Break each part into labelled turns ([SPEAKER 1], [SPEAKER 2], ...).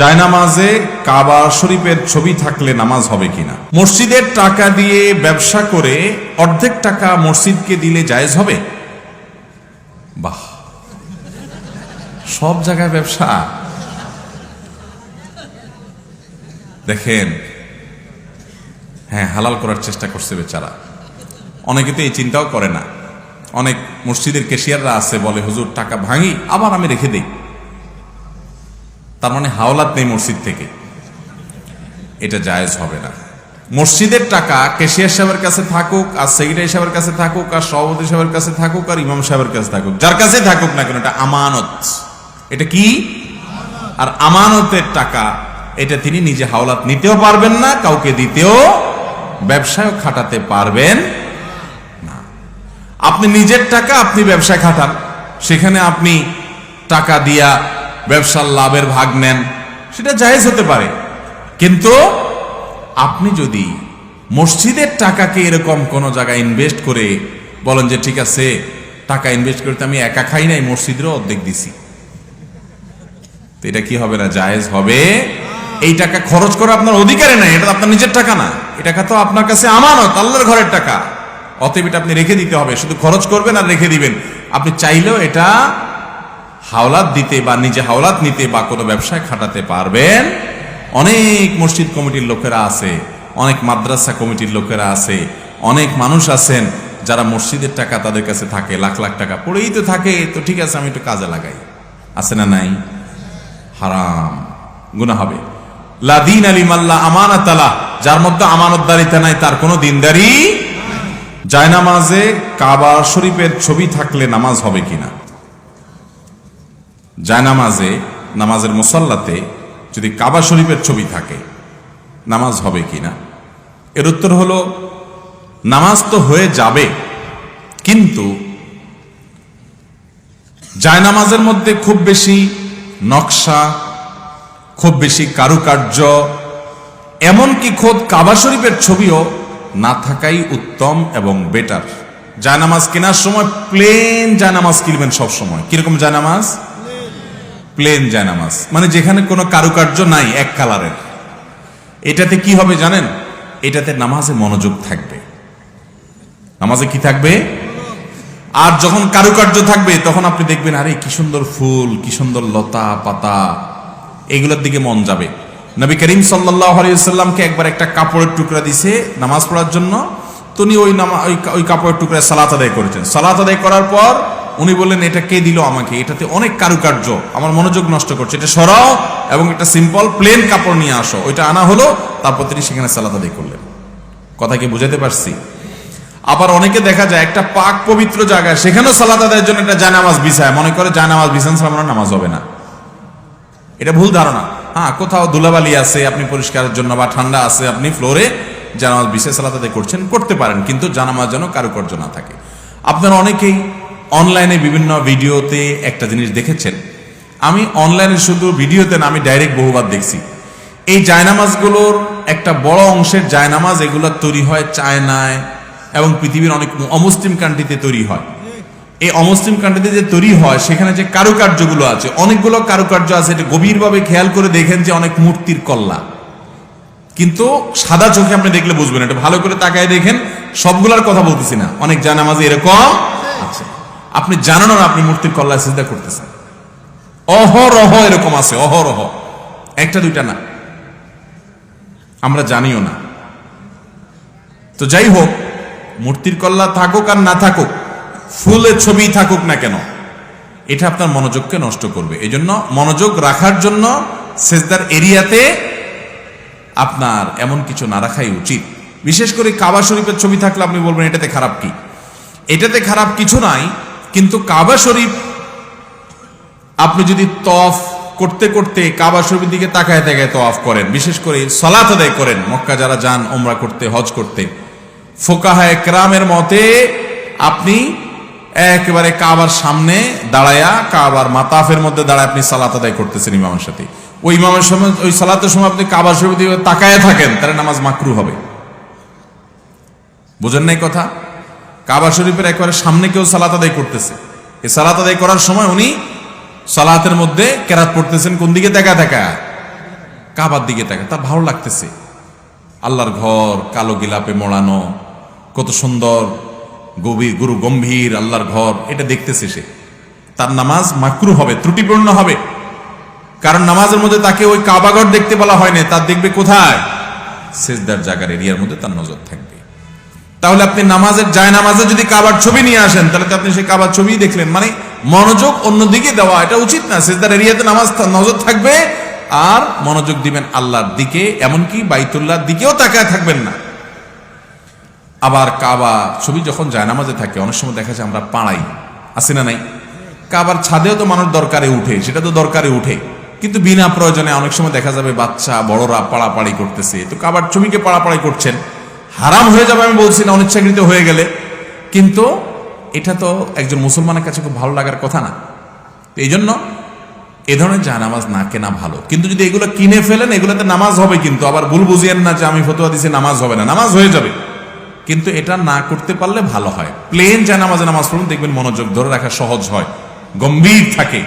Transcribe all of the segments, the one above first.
[SPEAKER 1] জায়নামাজে কাবা শরীফের ছবি থাকলে নামাজ হবে কিনা? মসজিদের টাকা দিয়ে ব্যবসা করে অর্ধেক টাকা মসজিদকে দিলে জায়েজ হবে? বাহ। সব জায়গায় ব্যবসা। দেখেন হ্যাঁ হালাল করার চেষ্টা করছে বেচারা। অনেকে তো এই চিন্তাও করে না। অনেক মসজিদের কেশিয়াররা আছে, বলে, হুজুর, টাকা ভাঙি, আবার আমি রেখে দেই। তার মানে হাওলাত নেই মসজিদ থেকে। এটা জায়েজ হবে না। মসজিদের টাকা কেশিয়ার সাহেবের কাছে থাকুক, আর সেক্রেটারি সাহেবের কাছে থাকুক, আর সভাপতি সাহেবের কাছে থাকুক, আর ইমাম সাহেবের কাছে থাকুক, যার কাছে থাকুক না কেন, এটা আমানত। এটা কি? আর আমানতের টাকা, এটা তিনি নিজে হাওলাত নিতেও পারবেন না, কাউকে দিতেও ব্যবসায় খাটাতে পারবেন না। আপনি নিজের টাকা, আপনি ব্যবসায় খাটান। সেখানে আপনি টাকা দিয়া ব্যবসার লাভের ভাগ নেন, সেটা জায়েজ হতে পারে। কিন্তু আপনি যদি মসজিদের টাকাকে এরকম কোন জায়গায় ইনভেস্ট করে বলেন যে, ঠিক আছে, টাকা ইনভেস্ট করতে আমি একা খাই নাই, মসজিদেরও অর্ধেক দিছি। তো এটা কি হবে না? জায়েজ হবে। এই টাকা খরচ করা আপনার অধিকারে নাই, এটা আপনার নিজের টাকা না। এই টাকা তো আপনার কাছে আমানত, আল্লাহর ঘরের টাকা। অতএব এটা আপনি রেখে দিতে হবে। শুধু খরচ করবেন আর রেখে দিবেন। আপনি চাইলেও এটা হাওলাত দিতে বা নিজে হাওলাত নিতে বা কোনো ব্যবসায় খাটাতে পারবেন। অনেক মসজিদ কমিটির লোকেরা আছে, অনেক মাদ্রাসা কমিটির লোকেরা আছে, অনেক মানুষ আছেন যারা মসজিদের টাকা তাদের কাছে থাকে, লাখ লাখ টাকা পড়েই তো থাকে। তো ঠিক আছে, আমি একটু কাজে লাগাই। আছে না নাই? হারাম। গুণা হবে। লাদিন আলী মাল্লা আমানত আলা যার মধ্যে আমানতদারিতা নাই, তার কোনো দিনদারি জায়নামাজে কাবা শরীফের ছবি থাকলে নামাজ হবে কিনা? জায়নামাজে নামাজের মুসল্লাতে যদি কাবা শরীফের ছবি থাকে, নামাজ হবে কিনা এর উত্তর হলো, নামাজ তো হয়ে যাবে, কিন্তু জায়নামাজের মধ্যে খুব বেশি নকশা, খুব বেশি কারুকার্য, এমনকি খোদ কাবা শরীফের ছবিও না থাকাই উত্তম এবং বেটার জায়নামাজ কেনার সময় প্লেন জায়নামাজ কিনবেন সব সময় কীরকম জায়নামাজ? প্লেন জায়নামাজ। মানে যেখানে কোনো কারুকার্য নাই এক কালারের। এটাতে কি হবে জানেন? এটাতে নামাজে মনোযোগ থাকবে। নামাজে কি থাকবে? আর যখন কারুকার্য থাকবে, তখন আপনি দেখবেন, আরে কি সুন্দর ফুল, কি সুন্দর লতা, পাতা, এগুলোর দিকে মন যাবে। নবী করিম সাল্লাহ আলিয়াল্লামকে একবার একটা কাপড়ের টুকরা দিছে নামাজ পড়ার জন্য। তিনি ওই নামা ওই কাপড়ের টুকরায় সালাত আদায় করেছেন। সালাত আদায় করার পর উনি বললেন, এটা কে দিল আমাকে? এটাতে অনেক কারুকার্য। আমার মনোযোগ নষ্ট করছে। এটা সরাও এবং একটা সিম্পল প্লেন কাপড় নিয়ে আসো। ওইটা আনা হলো, তারপর তিনি সেখানে সালাত আদায় করলেন। কথা কি বুঝাতে পারছি? আবার অনেকে দেখা যায়, একটা পাক পবিত্র জায়গায় সেখানেও সালাত আদায়ের জন্য একটা জায়নামাজ বিছায়। মনে করে জায়নামাজ বিছান মনে নামাজ হবে না। এটা ভুল ধারণা। হ্যাঁ কোথাও ধুলাবালি আছে, আপনি পরিষ্কারের জন্য বা ঠান্ডা আছে, আপনি ফ্লোরে জানামাজ বিশেষ আদায় করছেন, করতে পারেন, কিন্তু জানামাজ যেন কারুকার্য না থাকে। আপনারা অনেকেই অনলাইনে বিভিন্ন ভিডিওতে একটা জিনিস দেখেছেন। আমি অনলাইনে শুধু ভিডিওতে না, আমি ডাইরেক্ট বহুবার দেখছি। এই জায়নামাজগুলোর একটা বড় অংশের জায়নামাজ, এগুলো তৈরি হয় চায়নায় এবং পৃথিবীর অনেক অমুসলিম কান্ট্রিতে তৈরি হয়। এই অমুসলিম কান্ট্রিতে যে তৈরি হয়, সেখানে যে কারুকার্যগুলো আছে, অনেকগুলো কারুকার্য আছে, এটা গভীরভাবে খেয়াল করে দেখেন যে অনেক মূর্তির কল্লা। কিন্তু সাদা চোখে আপনি দেখলে বুঝবেন, এটা ভালো করে তাকায় দেখেন, সবগুলার কথা বলতেছি না। অনেক জানামাজে এরকম আপনি জানানো না আপনি মূর্তির কল্লা চিন্তা করতেছেন। অহরহ এরকম আছে, অহরহ। একটা, দুইটা না। আমরা জানিও না। তো যাই হোক, মূর্তির কল্লা থাকুক আর না থাকুক, ফুলের ছবি থাকুক না কেন, এটা আপনার মনোযোগকে নষ্ট করবে। এই জন্য মনোযোগ রাখার জন্য সেজদার এরিয়াতে আপনার এমন কিছু না রাখাই উচিত। বিশেষ করে কাবা শরীফের ছবি থাকলে আপনি বলবেন, এটাতে খারাপ কি? এটাতে খারাপ কিছু নাই কিন্তু কাবা শরীফ, আপনি যদি তফ করতে করতে কাবা শরীফের দিকে তাকায় তাকায় তফ করেন, বিশেষ করে সলাত আদায় করেন, মক্কা যারা যান ওমরা করতে, হজ করতে ফোকাহায় ক্রামের মতে আপনি একেবারে কাবার সামনে দাঁড়ায়া, কাবার মাতাফের মধ্যে দাঁড়ায় আপনি সালাত আদায় করতেছেন ইমামের সাথে। ওই ইমামের সময়, ওই সালাতের সময় আপনি কাবার শরীফ দিকে তাকায় থাকেন, তাহলে নামাজ মাকরু হবে। বুঝেন নাই কথা? কাবা শরীফের একবারে সামনে কেউ সালাত আদায় করতেছে। এই সালাত আদায় করার সময় উনি সালাতের মধ্যে কেরাত পড়তেছেন, কোন দিকে দেখা দেখা কাবার দিকে দেখা তার ভালো লাগতেছে। আল্লাহর ঘর, কালো গিলাপে মোড়ানো, কত সুন্দর, গভীর, গুরু গম্ভীর আল্লাহর ঘর, এটা দেখতেছে সে। তার নামাজ মাকরু হবে, ত্রুটিপূর্ণ হবে। কারণ নামাজের মধ্যে তাকে ওই কাবাঘর দেখতে বলা হয়নি তার দেখবে কোথায়? সেজদার জাগার এরিয়ার মধ্যে তার নজর থাকবে। তাহলে আপনি নামাজের যায় নামাজে যদি কাবার ছবি নিয়ে আসেন, তাহলে তো আপনি সেই কাবার ছবি দেখলেন। মানে মনোযোগ অন্যদিকে দেওয়া, এটা উচিত না। সেজদার এরিয়াতে নামাজ নজর থাকবে, আর মনোযোগ দিবেন আল্লাহর দিকে, এমনকি বাইতুল্লাহর দিকেও তাকায় থাকবেন না। আবার কাবা ছবি যখন যায় নামাজে থাকে, অনেক সময় দেখা যায় আমরা পাড়াই। আছে না নাই? কাবার ছাদেও তো মানুষ দরকারে উঠে, সেটা তো দরকারে উঠে। কিন্তু বিনা প্রয়োজনে অনেক সময় দেখা যাবে বাচ্চা, বড়রা পাড়াপাড়ি করতেছে। তো কাবার ছবিকে পাড়াপাড়ি করছেন। হারাম হয়ে যাবে আমি বলছি না, অনিচ্ছাকৃত হয়ে গেলে। কিন্তু এটা তো একজন মুসলমানের কাছে খুব ভালো লাগার কথা না। এই জন্য এ ধরনের জানামাজ না কেনা ভালো। কিন্তু যদি এগুলো কিনে ফেলেন, এগুলোতে নামাজ হবে কিন্তু। আবার ভুল বুঝিয়েন না যে আমি ফতোয়া দিছি, নামাজ হবে না। নামাজ হয়ে যাবে। কিন্তু এটা না করতে পারলে ভালো হয়। প্লেন জানামাজে নামাজ পড়ুন, দেখবেন মনোযোগ ধরে রাখা সহজ হয়। গম্ভীর থাকে।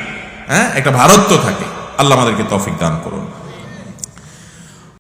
[SPEAKER 1] হ্যাঁ? একটা ভারত্ব থাকে। আল্লাহ আমাদেরকে তফিক দান করুন।